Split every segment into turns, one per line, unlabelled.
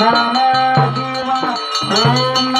நம ஜீவ ஓம்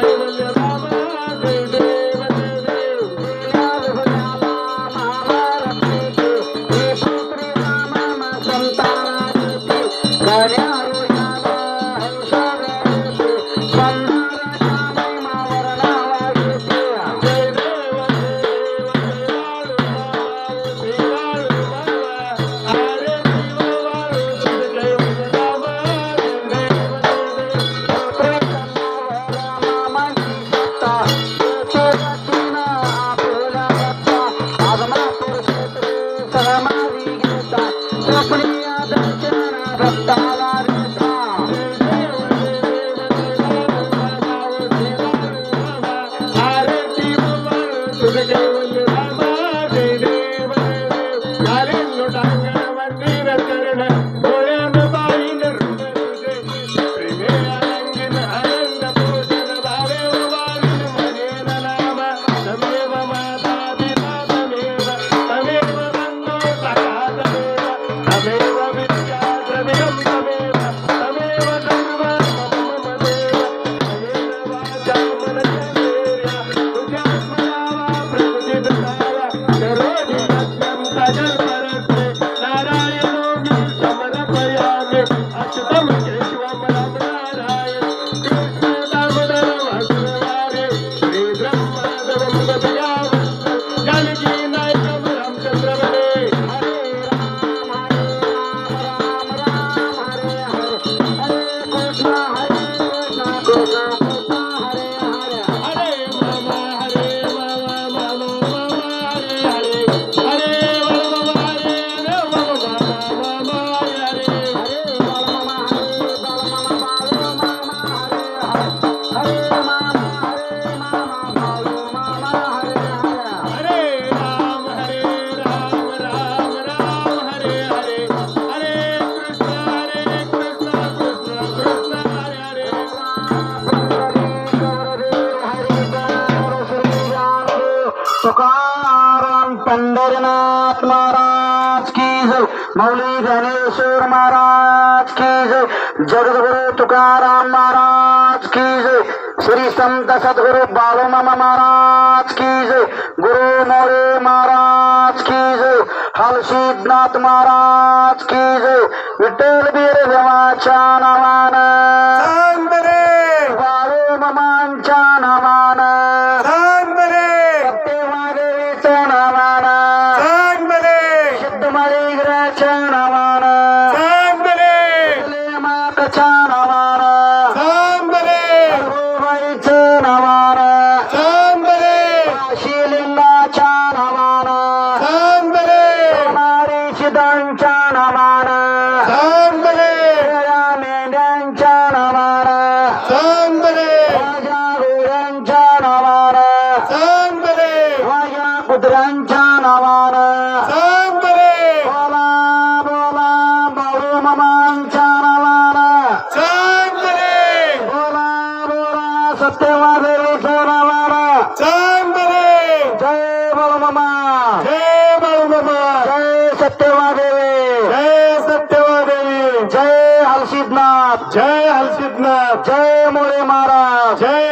madriguera. महाराज की जय। मौली गणेश्वर महाराज की जय। जगत गुरु महाराज की जय। श्री संत सदगुरु बालो मामा महाराज की जय। गुरु मोरे महाराज की जय। हलसीदनाथ महाराज की जय। विठल बीर देवाच्या नावानं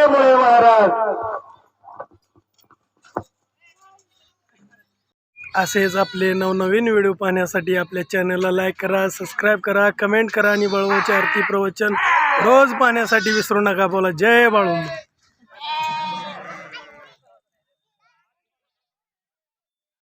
मुळे महाराज.
असेच आपले नवनवीन व्हिडिओ पाहण्यासाठी आपल्या चॅनलला लाईक करा सबस्क्राईब करा कमेंट करा आणि बळवाचे आरती प्रवचन रोज पाहण्यासाठी विसरू नका. बोला जय बाळू.